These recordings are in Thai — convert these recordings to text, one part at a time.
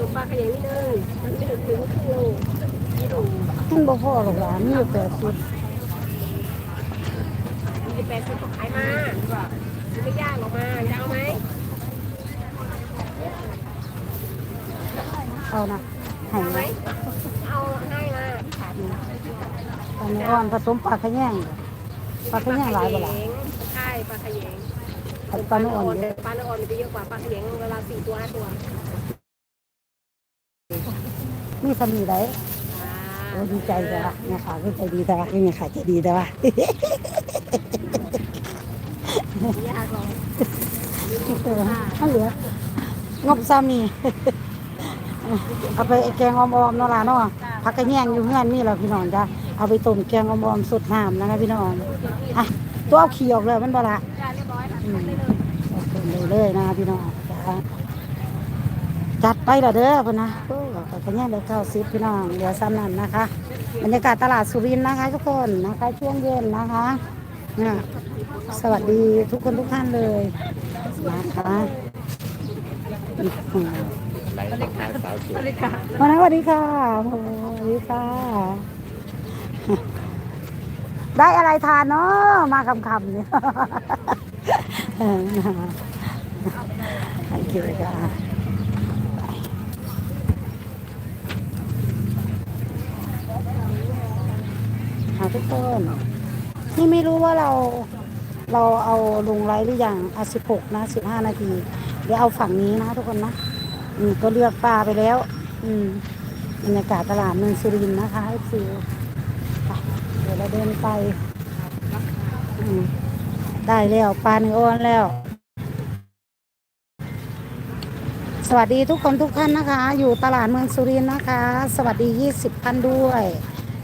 ตัวปลาขยงนิดนึงมันไม่ถึงถึงครึ่งโลกิโลมันบ่พอหรอกหลานมีอยู่แปดสิบมีแต่แปดสิบก็ขายมามันไม่ยากหรอกมาจะเอาไหมเอานะให้เอาไหมนะเอาให้มาขาดปลาเนื้ออ่อนผสมปลาขะแยงปลาขะแยงหลายบ่ล่ะใช่ปลาขยงปลาเนื้ออ่อนเยอะปลาเนื้ออ่อนมันจะเยอะกว่าปลาขยงเวลาสี่ตัวห้าตัว มีสมีได้อ่าโอ้ดีใจแต่ละเนี่ยค่ะก็ใจดีแต่ละเนี่ยค่ะใจดีแต่ละยากหรอกเออมันเหลืองบซ้ำนี่เอาไปแกงออมๆเนาะล่ะเนาะผักกระแยงอยู่เฮือนนี่แหละพี่น้องจ้ะเอาไปต้มแกงออมๆสดน้ำนะคะพี่น้องอะตัวเอาขี้ออกเลยมันบ่ละจานเรียบร้อยแล้วอืมได้เลยต้มเลยเลยนะคะพี่น้อง จัดไปละเด้อพ่นนะโอ้ผักกระแยงเลยเก้าสิบพี่น้องเหลือซ้ำนั่นนะคะ บรรยากาศตลาดสุรินทร์นะคะ ทุกคนนะคะช่วงเย็นนะคะเนี่ยสวัสดีทุกคนทุกท่านเลยนะคะวันนั้นสวัสดีค่ะโอ้สวัสดีค่ะ ได้อะไรทานเนาะมาคำๆเนี่ย โอเคค่ะ หาทุกคนนี่ไม่รู้ว่าเราเราเอาลงไลฟ์หรือยังเอาสิบหกนะสิบห้านาที เดี๋ยวเอาฝั่งนี้นะทุกคนนะอืมก็เลือกปลาไปแล้ว อืมบรรยากาศตลาดเมืองสุรินทร์นะคะให้ฟิเดี๋ยวเราเดินไปอืมได้แล้วปลาเนื้ออ่อนแล้ว สวัสดีทุกคนทุกท่านนะคะ อยู่ตลาดเมืองสุรินทร์นะคะ สวัสดี20ท่านด้วย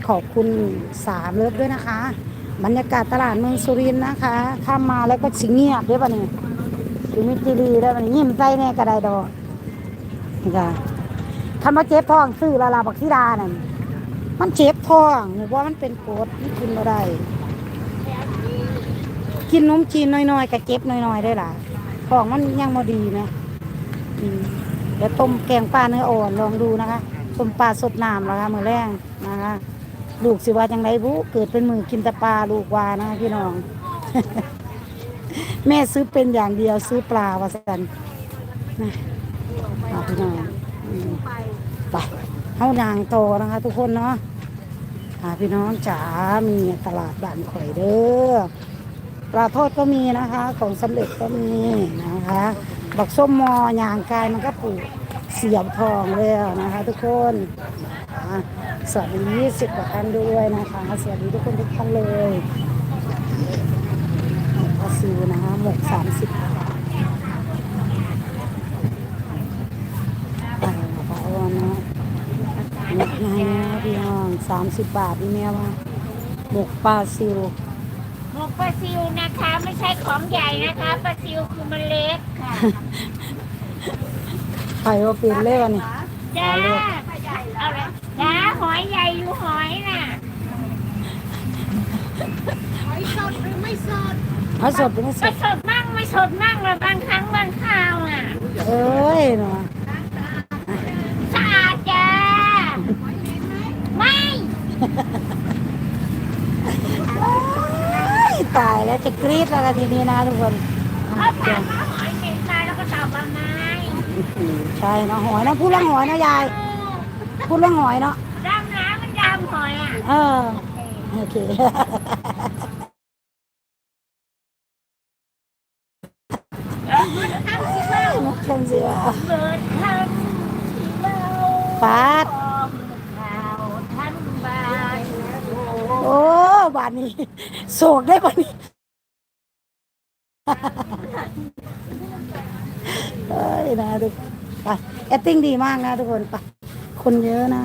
ขอบคุณสามเลิฟด้วยนะคะ บรรยากาศตลาดเมืองสุรินทร์นะคะ ข้ามมาแล้วก็สิงเงียบด้วยป่ะนี่ยสิมิตรีได้ป่ะนี่ยิ้มใจแน่กระไดดอกนี่ค่ะคำว่าเจ็บท้องซื้อละลาบักทิดานั่นมันเจ็บท้องหรือว่ามันเป็นกรดมันกินบ่ไดกินนมจีนน้อยๆกับเจ็บน้อยๆได้ล่ะท้องมันยังบ่ดีไหมเดี๋ยวต้มแกงปลาเนื้ออ่อนลองดูนะคะต้มปลาสดน้ำแล้วค่ะมือแรงนะคะ ลูกสิว่าจังไรบุเกิดเป็นมือกินต่ปลาลูกวานะพี่น้อง แม่ซื้อเป็นอย่างเดียวซื้อปลาวาสันนะพี่น้องไปเข้านางโตนะคะ ทุกคนเนาะหาพี่น้องจ๋ามีตลาดบ้านข่อยเด้อปลาทอดก็มีนะคะ ของสำเร็จก็มีนะคะบักส้มมอยางกายมันก็ปลูกเสียบทองแล้วนะคะ ทุกคนอะ สวัสดียี่สิบกว่าท่านด้วยนะคะ สวัสดีทุกคนทุกท่านเลยปลาซิวนะคะหมกสามสิบบาทไปปลาอ้วนนะหมกไงนะพี่น้องสามสิบบาทนี่แม่ว่าหมกปลาซิวหมกปลาซิวนะคะ ไม่ใช่ของใหญ่นะคะปลาซิวคือมันเล็กค่ะไข่ว่าเปลี่ยนเลยวันนี้จ้าเอาเลยจ้า หอยใหญ่อยู่หอยน่ะเอาสดหรือไม่สก็ดสดมั่งไม่สดมั่งละบางครั้งบางคราวน่ะ เอ้ยเนาะสะอาดจ้าไม่เอ้ยตายแล้วจะกรี๊ดแล้วกันทีนี้นะทุกคนเขาถามว่าหอยเหม็นมาแล้วก็ตอบว่าไม่อืมใช่เนาะหอยนะพูดเรื่องหอยนะยาย พูดเรื่องหอยเนาะดำน้ำมันดำหอยอะเออโอเคช่างเสียเกิดทันเบาปาดโอ้บานนี้โศกได้บานนี้เอ้ยนะทุกไปแอคติ้งดีมากนะทุกคนไปคนเยอะนะ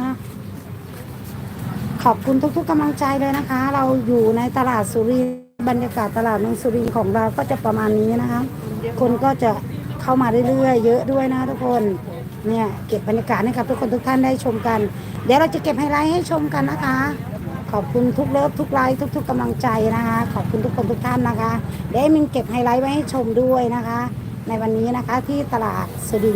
ขอบคุณทุกๆกำลังใจเลยนะคะ เราอยู่ในตลาดสุรินบรรยากาศตลาดเมืองสุรินของเราก็จะประมาณนี้นะคะ คนก็จะเข้ามาเรื่อยๆ เยอะด้วยนะทุกคนเนี่ยเก็บบรรยากาศให้กับทุกคนทุกท่านได้ชมกัน เดี๋ยวเราจะเก็บไฮไลท์ให้ชมกันนะคะ ขอบคุณทุกเลิฟทุกไลค์ทุก ๆกำลังใจนะคะ ขอบคุณทุกคนทุกท่านนะคะเดี๋ยวมินเก็บไฮไลท์ไว้ให้ชมด้วยนะคะ ในวันนี้นะคะที่ตลาดสุริน